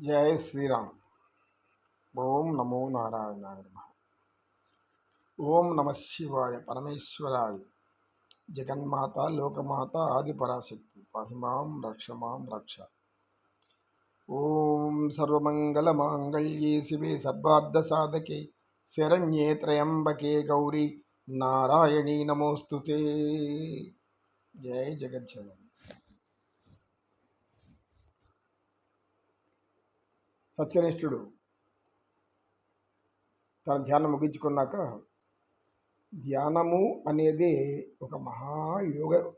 జయ శ్రీరామ్. ఓం నమో నారాయణాయ ఓం నమ శివాయ పరమేశ్వరాయ. జగన్మాత లోకమాత ఆదిపరాశక్తి. పహిమాం రక్ష మాం రక్ష. ఓం సర్వమంగళమాంగళ్యే శివే సర్వార్ధసాధకే శరణ్యే త్రయంబకే గౌరీ. నారాయణీ నమోస్తుతే. జయ జగజ్జనని. సత్యనిష్ఠుడు తన ధ్యానం ముగించుకున్నాక ధ్యానము అనేది ఒక మహాయోగ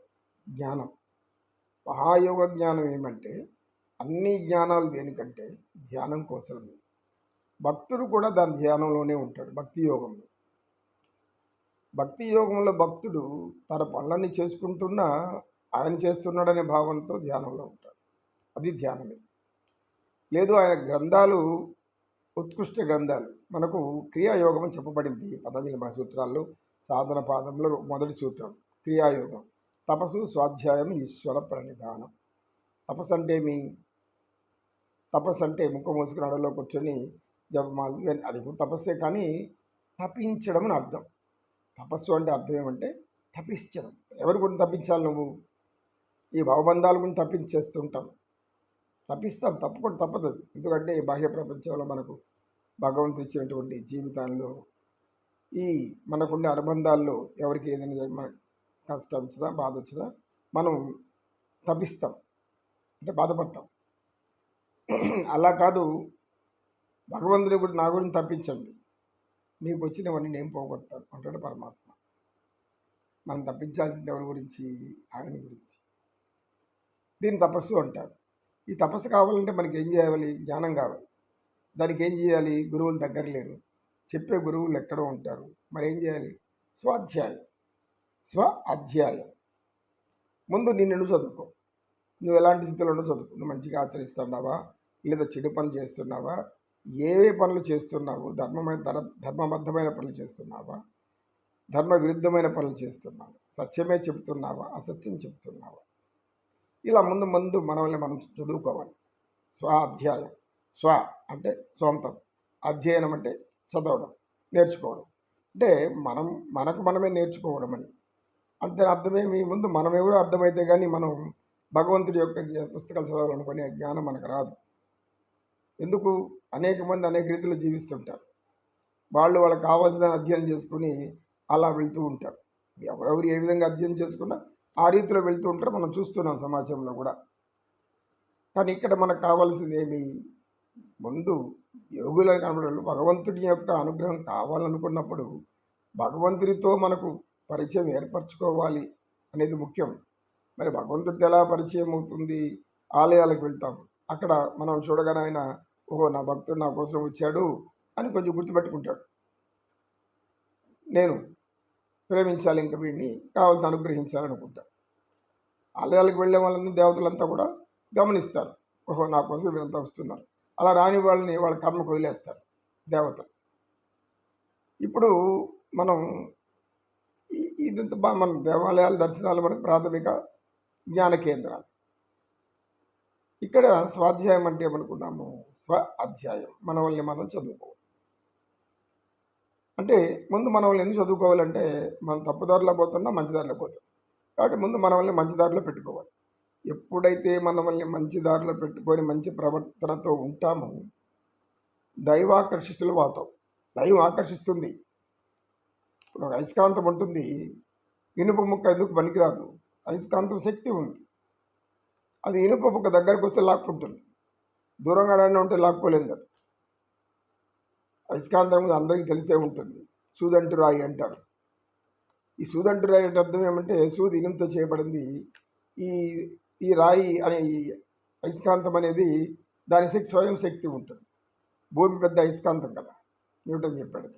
జ్ఞానం. మహాయోగ జ్ఞానం ఏమంటే అన్ని జ్ఞానాలు దేనికంటే ధ్యానం కోసమే. భక్తుడు కూడా దాని ధ్యానంలోనే ఉంటాడు భక్తి యోగంలో. భక్తి యోగంలో భక్తుడు తన పనులన్నీ చేసుకుంటున్నా ఆయన చేస్తున్నాడనే భావంతో ధ్యానంలో ఉంటాడు. అది ధ్యానమే. లేదు ఆయన గ్రంథాలు ఉత్కృష్ట గ్రంథాలు. మనకు క్రియాయోగం అని చెప్పబడింది పతంజలి సూత్రాల్లో సాధన పాదంలో మొదటి సూత్రం క్రియాయోగం. తపస్సు స్వాధ్యాయం ఈశ్వర ప్రణిధానం. తపస్సు అంటే మీ తపస్సు అంటే ముఖం మూసుకుని అడలో కూర్చొని జపమాలు అది కూడా తపస్సే కానీ తపించడం అని అర్థం. తపస్సు అంటే అర్థం ఏమంటే తపించడం. ఎవరి గురించి తప్పించాలి నువ్వు? ఈ భావబంధాల గురించి తప్పించేస్తుంటాం తప్పిస్తాం. తప్పకుండా తప్పదు. ఎందుకంటే బాహ్య ప్రపంచంలో మనకు భగవంతుడు ఇచ్చినటువంటి జీవితాల్లో ఈ మనకుండే అనుబంధాల్లో ఎవరికి ఏదైనా జరిగి కష్టం వచ్చినా బాధ వచ్చినా మనం తప్పిస్తాం. అంటే బాధపడతాం. అలా కాదు. భగవంతుని గురించి నా గురించి తప్పించండి. మీకు వచ్చినవన్నీ నేను పోగొడతాను అంటాడు పరమాత్మ. మనం తప్పించాల్సింది ఎవరి గురించి? ఆయన గురించి. దీన్ని తపస్సు అంటారు. ఈ తపస్సు కావాలంటే మనకి ఏం చేయాలి? జ్ఞానం కావాలి. దానికి ఏం చేయాలి? గురువులు దగ్గర లేరు. చెప్పే గురువులు ఎక్కడో ఉంటారు. మరి ఏం చేయాలి? స్వాధ్యాయం. స్వ అధ్యాయం ముందు నిన్ను చదువుకో. నువ్వు ఎలాంటి స్థితిలోనూ చదువుకు చదువుకో. నువ్వు మంచిగా ఆచరిస్తున్నావా? లేదా చెడు పనులు చేస్తున్నావా? ఏవే పనులు చేస్తున్నావు? ధర్మమైన ధర ధర్మబద్ధమైన పనులు చేస్తున్నావా? ధర్మ విరుద్ధమైన పనులు చేస్తున్నావా? సత్యమే చెబుతున్నావా? అసత్యం చెప్తున్నావా ఇలా ముందు ముందు మనల్ని మనం చదువుకోవాలి. స్వ అధ్యాయం. స్వ అంటే సొంతం అధ్యయనం అంటే చదవడం నేర్చుకోవడం. అంటే మనం మనకు మనమే నేర్చుకోవడం అని. అంటే అర్థమేమి? ముందు మనం ఎవరో అర్థమైతే కానీ మనం భగవంతుడి యొక్క పుస్తకాలు చదవాలనుకునే జ్ఞానం మనకు రాదు. ఎందుకు? అనేక మంది అనేక రీతిలో జీవిస్తుంటారు. వాళ్ళు వాళ్ళకి కావాల్సిన అధ్యయనం చేసుకుని అలా వెళ్తూ ఉంటారు. ఎవరెవరు ఏ విధంగా అధ్యయనం చేసుకున్నా ఆ రీతిలో వెళ్తూ ఉంటారు. మనం చూస్తున్నాం సమాజంలో కూడా. కానీ ఇక్కడ మనకు కావాల్సింది ఏమి? ముందు యోగులని కనబడాలి భగవంతుడి యొక్క అనుగ్రహం కావాలనుకున్నప్పుడు భగవంతుడితో మనకు పరిచయం ఏర్పరచుకోవాలి అనేది ముఖ్యం. మరి భగవంతుడితో ఎలా పరిచయం అవుతుంది? ఆలయాలకు వెళ్తాం. అక్కడ మనం చూడగానే ఆయన ఓహో నా భక్తుడు నా కోసం వచ్చాడు అని కొంచెం గుర్తుపెట్టుకుంటాడు. నేను ప్రేమించాలి ఇంకా వీడిని కావాల్సిన అనుగ్రహించాలనుకుంటారు ఆలయాలకు వెళ్ళే వాళ్ళందరూ దేవతలంతా కూడా గమనిస్తారు. ఓహో నా కోసం వీళ్ళంతా వస్తున్నారు. అలా రాని వాళ్ళని వాళ్ళ కర్మకు వదిలేస్తారు దేవతలు. ఇప్పుడు మనం ఈ- ఇదంతా మన దేవాలయాల దర్శనాలు మనకు ప్రాథమిక జ్ఞాన కేంద్రాలు. ఇక్కడ స్వాధ్యాయం అంటే ఏమనుకున్నాము? స్వ అధ్యాయం. మనవల్ని మనం చదువుకోవాలి. అంటే ముందు మన వాళ్ళని ఎందుకు చదువుకోవాలంటే మనం తప్పుదారిలో పోతున్నా మంచి దారిలో పోతాం. కాబట్టి ముందు మన వాళ్ళని మంచి దారిలో పెట్టుకోవాలి. ఎప్పుడైతే మన వాళ్ళని మంచి దారిలో పెట్టుకొని మంచి ప్రవర్తనతో ఉంటామో దైవాకర్షితులు పోతాం దైవం ఆకర్షిస్తుంది. ఇప్పుడు ఒక అయస్కాంతం ఉంటుంది. ఇనుప ముక్క ఎందుకు పనికిరాదు? అయస్కాంతం శక్తి ఉంది. అది ఇనుప ముక్క దగ్గరకు వస్తే లాక్కుంటుంది. దూరంగా ఉంటే లాక్కోలేదు అది అయస్కాంతం అందరికీ తెలిసే ఉంటుంది. సూదంటు రాయి అంటారు. ఈ సూదంటు రాయి అంటే అర్థం ఏమంటే సూది ఇనుముతో చేయబడింది. ఈ ఈ రాయి అనే ఈ అయస్కాంతం అనేది దాని శక్తి స్వయం శక్తి ఉంటుంది. భూమి పెద్ద అయస్కాంతం కదా. న్యూటన్ చెప్పాడు.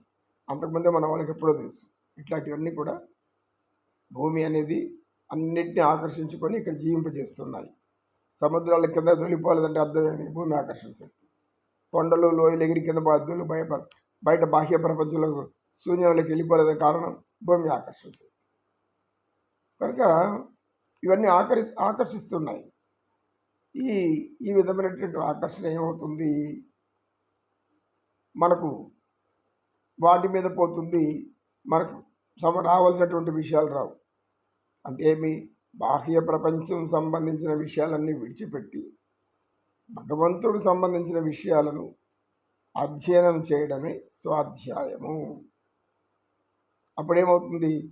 అంతకుముందే మన వాళ్ళకి ఎప్పుడో తెలుసు. ఇట్లాంటివన్నీ కూడా భూమి అనేది అన్నిటిని ఆకర్షించుకొని ఇక్కడ జీవింపజేస్తున్నాయి. సముద్రాల కింద దొలిపోలేదంటే అర్థం భూమి ఆకర్షించాలి కొండలు లోయలు ఎగిరి కింద బాధ్యులు బయట బయట బాహ్య ప్రపంచంలో శూన్యంలోకి వెళ్ళిపోలేదని కారణం భూమి ఆకర్షణ కనుక ఇవన్నీ ఆకర్షి ఆకర్షిస్తున్నాయి. ఈ ఈ విధమైనటువంటి ఆకర్షణ ఏమవుతుంది? మనకు వాటి మీద పోతుంది. మనకు సమ రావాల్సినటువంటి విషయాలు రావు. అంటే ఏమి? బాహ్య ప్రపంచం సంబంధించిన విషయాలన్నీ విడిచిపెట్టి భగవంతుడు సంబంధించిన విషయాలను అధ్యయనం చేయడమే స్వాధ్యాయము. అప్పుడేమవుతుంది?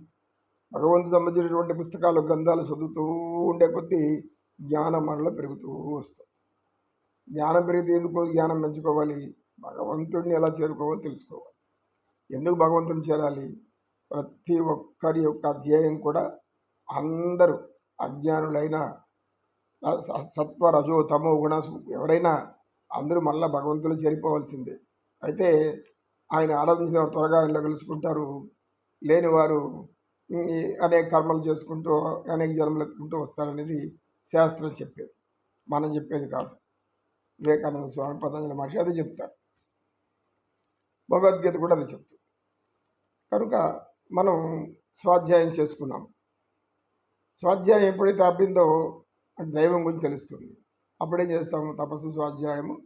భగవంతు సంబంధించినటువంటి పుస్తకాలు గ్రంథాలు చదువుతూ ఉండే కొద్దీ జ్ఞానం మనలో పెరుగుతూ వస్తుంది. జ్ఞానం పెరిగితే ఎందుకు జ్ఞానం పెంచుకోవాలి? భగవంతుడిని ఎలా చేరుకోవాలో తెలుసుకోవాలి. ఎందుకు భగవంతుని చేరాలి? ప్రతి ఒక్కరి యొక్క అధ్యాయం కూడా అందరూ అజ్ఞానులైన సత్వ రజో తమో గుణ ఎవరైనా అందరూ మళ్ళీ భగవంతులు చేరిపోవాల్సిందే. అయితే ఆయన ఆరాధించిన త్వరగా ఆయనలో కలుసుకుంటారు. లేనివారు అనేక కర్మలు చేసుకుంటూ అనేక జన్మలు ఎత్తుకుంటూ వస్తారనేది శాస్త్రం చెప్పేది. మనం చెప్పేది కాదు. వివేకానంద స్వామి పతంజలి మహర్షి అదే చెప్తారు. భగవద్గీత కూడా అది చెప్తుంది కనుక మనం స్వాధ్యాయం చేసుకున్నాం. స్వాధ్యాయం ఎప్పుడైతే అబ్బిందో దైవం గురించి తెలుస్తుంది. అప్పుడేం చేస్తాము? తపస్సు స్వాధ్యాయము.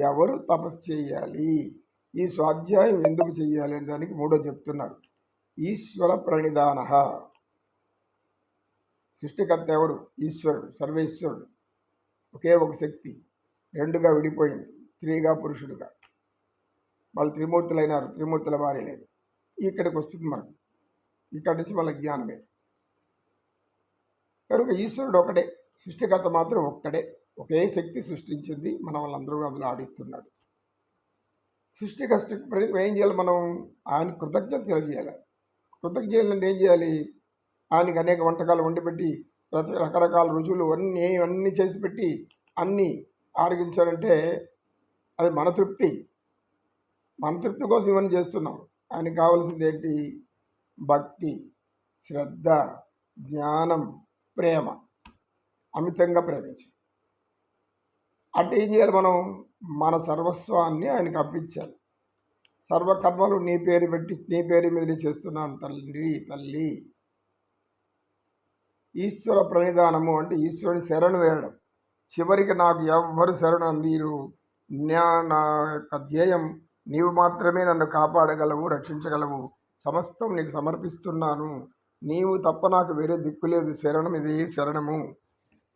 ఎవరు తపస్సు చేయాలి? ఈ స్వాధ్యాయం ఎందుకు చేయాలి అనే దానికి మూడో చెప్తున్నారు. ఈశ్వర ప్రణిధాన సృష్టికర్త ఎవరు ఈశ్వరుడు సర్వేశ్వరుడు. ఒకే ఒక శక్తి. రెండుగా విడిపోయింది. స్త్రీగా పురుషుడుగా. వాళ్ళు త్రిమూర్తులైనారు. త్రిమూర్తుల వారి ఇక్కడికి వస్తుంది మనకు. ఇక్కడి నుంచి వాళ్ళ జ్ఞానమే. కనుక ఈశ్వరుడు ఒకటే. సృష్టికర్త మాత్రం ఒక్కడే. ఒకే శక్తి సృష్టించింది మన వాళ్ళందరూ అందులో ఆడిస్తున్నాడు. సృష్టికర్త ఏం చేయాలి మనం? ఆయన కృతజ్ఞత తెలియజేయాలి. కృతజ్ఞత ఏం చేయాలి? ఆయనకి అనేక వంటకాలు వండిపెట్టి రకరకాల రుచులు అన్నీ అన్నీ చేసి పెట్టి అన్నీ ఆరగించాలంటే అది మన తృప్తి. మన తృప్తి కోసం ఇవన్నీ చేస్తున్నాం. ఆయనకి కావాల్సింది ఏంటి? భక్తి శ్రద్ధ జ్ఞానం ప్రేమ. అమితంగా ప్రేమించాలి అంటే ఏం చేయాలి మనం? మన సర్వస్వాన్ని ఆయనకు అప్పించాలి సర్వకర్మలు నీ పేరు పెట్టి నీ పేరు మీద చేస్తున్నాను తల్లి తల్లి. ఈశ్వర ప్రణిధానము అంటే ఈశ్వరుని శరణు వేయడం. చివరికి నాకు ఎవ్వరు శరణు అందిరు. నా యొక్క ధ్యేయం నీవు మాత్రమే నన్ను కాపాడగలవు రక్షించగలవు. సమస్తం నీకు సమర్పిస్తున్నాను. నీవు తప్ప నాకు వేరే దిక్కు లేదు. శరణం ఇది శరణము.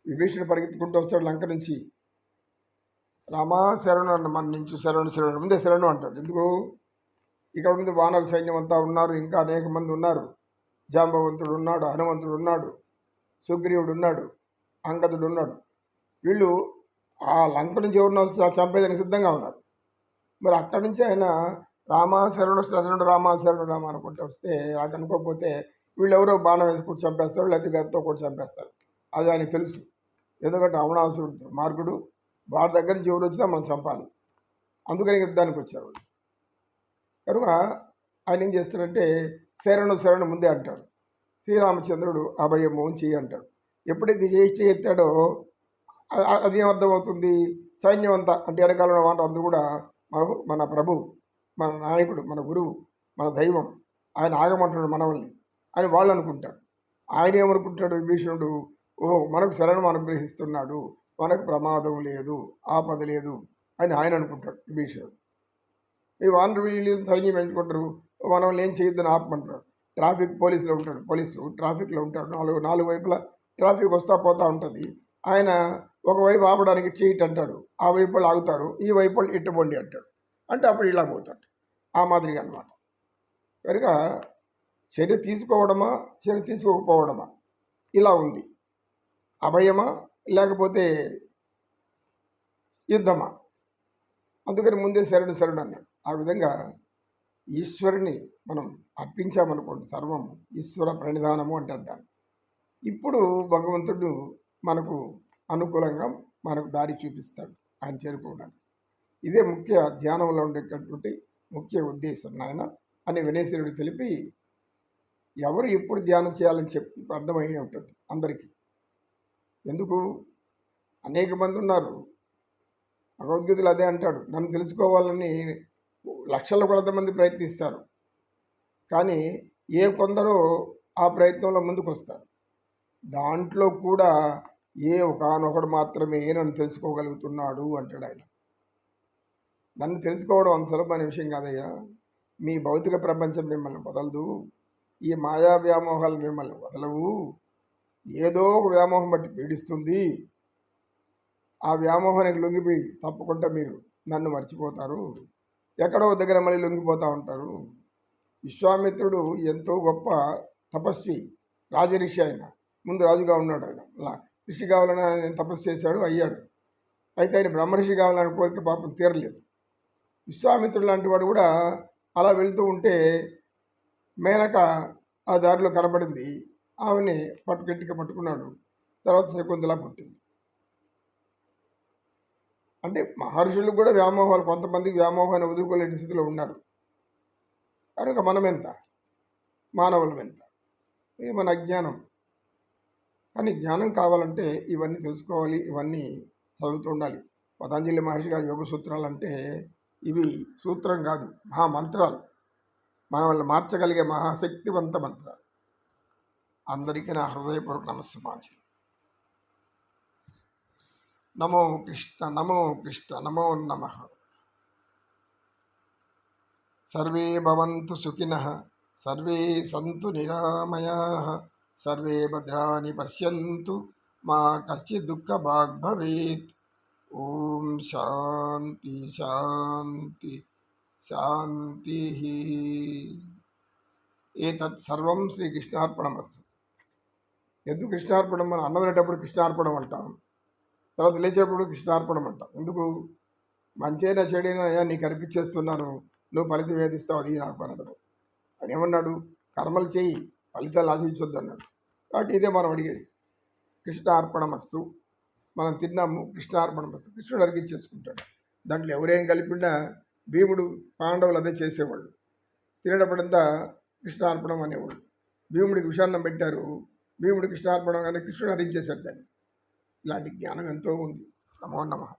విభీషణ పరిగెత్తుకుంటూ వస్తాడు లంక నుంచి. రామా శరణు అన్న మన నుంచి శరణు శరణు ముందే శరణు అంటాడు. ఎందుకు? ఇక్కడ ఉంది వానర సైన్యం అంతా ఉన్నారు ఇంకా అనేక మంది ఉన్నారు. జాంబవంతుడు ఉన్నాడు హనుమంతుడు ఉన్నాడు సుగ్రీవుడు ఉన్నాడు అంగదుడు ఉన్నాడు. వీళ్ళు ఆ లంక నుంచి ఎవరిన చంపేదానికి సిద్ధంగా ఉన్నారు. మరి అక్కడి నుంచి ఆయన రామాశరణుడు శరణుడు రామాశరణుడు రామ అనుకుంటే వస్తే నాకు అనుకోకపోతే వీళ్ళు ఎవరో బాణం వేసి చంపేస్తారు లేకపోతే గదితో కూడా చంపేస్తారు. అది ఆయనకు తెలుసు. ఎందుకంటే రావణాసురుడు మార్గుడు వాడి దగ్గర నుంచి ఎవరు వచ్చినా మనం చంపాలి. అందుకని యుద్ధానికి వచ్చారు కనుక ఆయన ఏం చేస్తాడంటే శరణు శరణు ముందే అంటాడు. శ్రీరామచంద్రుడు అభయం చెయ్యి అంటాడు. ఎప్పుడైతే చేయి చేయెత్తాడో అది అర్థమవుతుంది సైన్యం అంతా అంటే వెనకాల వాళ్ళు అందరూ కూడా మన ప్రభు మన నాయకుడు మన గురువు మన దైవం ఆయన ఆగమంటున్నాడు మనవల్ని అని వాళ్ళు అనుకుంటారు. ఆయన ఏమనుకుంటాడు? విభీషణుడు ఓ మనకు శరణం అనుగ్రహిస్తున్నాడు. మనకు ప్రమాదం లేదు ఆపద లేదు అని ఆయన అనుకుంటాడు విభీషణుడు ఈ వానరు వీళ్ళు సైన్యం ఎంచుకుంటారు మనం ఏం చేయొద్దని ఆపమంటారు ట్రాఫిక్ పోలీసులో ఉంటాడు పోలీసు ట్రాఫిక్లో ఉంటాడు. నాలుగు నాలుగు వైపులా ట్రాఫిక్ వస్తా పోతూ ఉంటుంది. ఆయన ఒకవైపు ఆపడానికి చీట్ అంటాడు ఆ వైపు ఆగుతారు ఈ వైపు ఇట్టుబండి అంటాడు. అంటే అప్పుడు ఇలా పోతాడు. ఆ మాదిరిగా అనమాట కనుక చర్య తీసుకోవడమా చర్య తీసుకోకపోవడమా? ఇలా ఉంది. అభయమా? లేకపోతే యుద్ధమా? అందుకని ముందే శరణు శరణు అన్నాడు. ఆ విధంగా ఈశ్వరుని మనం అర్పించామనుకోండి సర్వం ఈశ్వర ప్రణిధానము అంటారు దాన్ని. ఇప్పుడు భగవంతుడు మనకు అనుకూలంగా మనకు దారి చూపిస్తాడు ఆయన చేరుకోవడానికి. ఇదే ముఖ్య ధ్యానంలో ఉండేటటువంటి ముఖ్య ఉద్దేశం నాయన అని వినేశ్వరుడు తెలిపి ఎవరు ఎప్పుడు ధ్యానం చేయాలని చెప్పి అర్థమయ్యే ఉంటుంది అందరికీ. ఎందుకు? అనేక మంది ఉన్నారు. భగవద్గీతలు అదే అంటాడు. నన్ను తెలుసుకోవాలని లక్షల కొలత మంది ప్రయత్నిస్తారు. కానీ ఏ కొందరో ఆ ప్రయత్నంలో ముందుకు వస్తారు దాంట్లో కూడా ఏ ఒకనొకడు మాత్రమే నన్ను తెలుసుకోగలుగుతున్నాడు అంటాడు ఆయన. నన్ను తెలుసుకోవడం అంత సులభమైన విషయం కాదయ్యా. మీ భౌతిక ప్రపంచం మిమ్మల్ని వదలదు. ఈ మాయా వ్యామోహాలు మిమ్మల్ని వదలవు. ఏదో ఒక వ్యామోహం బట్టి పీడిస్తుంది. ఆ వ్యామోహానికి లొంగిపోయి తప్పకుండా మీరు నన్ను మర్చిపోతారు. ఎక్కడో దగ్గర మళ్ళీ లొంగిపోతూ ఉంటారు. విశ్వామిత్రుడు ఎంతో గొప్ప తపస్వి రాజరిషి ఆయన. ముందు రాజుగా ఉన్నాడు ఆయన. అలా ఋషి కావాలని ఆయన తపస్సు చేశాడు అయ్యాడు. అయితే ఆయన బ్రహ్మర్షి కావాలని కోరిక పాపం తీరలేదు. విశ్వామిత్రుడు లాంటి వాడు కూడా అలా వెళ్తూ ఉంటే మేనక ఆ దారిలో కనబడింది. ఆమెని పట్టు గట్టిగా పట్టుకున్నాడు. తర్వాత శకుంతల పుట్టింది. అంటే మహర్షులకు కూడా వ్యామోహాలు కొంతమందికి వ్యామోహాన్ని వదులుకోలేని స్థితిలో ఉన్నారు. కనుక మనం ఎంత? మానవులం ఎంత? ఇది మన అజ్ఞానం. కానీ జ్ఞానం కావాలంటే ఇవన్నీ తెలుసుకోవాలి ఇవన్నీ చదువుతూ ఉండాలి. పతంజలి మహర్షి గారి యోగ సూత్రాలు అంటే ఇవి సూత్రం కాదు మహామంత్రాలు. మన వల్ల మార్చగలిగే మహాశక్తివంత మంత్రాలు. అందరికీ నా హృదయపూర్వక నమస్సుమాచి నమో కృష్ణ నమో కృష్ణ నమో నమ సర్వే భవంతు సుఖినః సర్వే సంతు నిరామయా సర్వే భద్రాని పశ్యంతు మా కశ్చిత్ దుఃఖ భాగ్ భవేత్ ఓం శాంతి శాంతి శాంతి ఏతత్ సర్వం శ్రీకృష్ణార్పణమస్తు ఎందుకు కృష్ణార్పణం మనం అన్నం తినేటప్పుడు కృష్ణార్పణం అంటాం? తర్వాత లేచేటప్పుడు కృష్ణార్పణం అంటాం. ఎందుకు? మంచైనా చెడైనా అయ్యా నీకు అనిపించేస్తున్నాను నువ్వు ఫలితం వేధిస్తావు అది నాకు అనడం అని ఏమన్నాడు? కర్మలు చేయి ఫలితాలు ఆశించొద్దు అన్నాడు కాబట్టి ఇదే మనం అడిగేది. కృష్ణార్పణమస్తు. మనం తిన్నాము కృష్ణార్పణమస్తు. కృష్ణుడు అరిగించేసుకుంటాడు. దాంట్లో ఎవరేం కలిపినా భీముడు పాండవులు అదే చేసేవాళ్ళు. తినేటప్పుడంతా కృష్ణార్పణం అనేవాళ్ళు. భీముడికి విషాన్నం పెట్టారు. భీముడు కృష్ణార్పణం కానీ కృష్ణుడు హరించేశాడు దాన్ని. ఇలాంటి జ్ఞానం ఎంతో ఉంది. నమో నమః.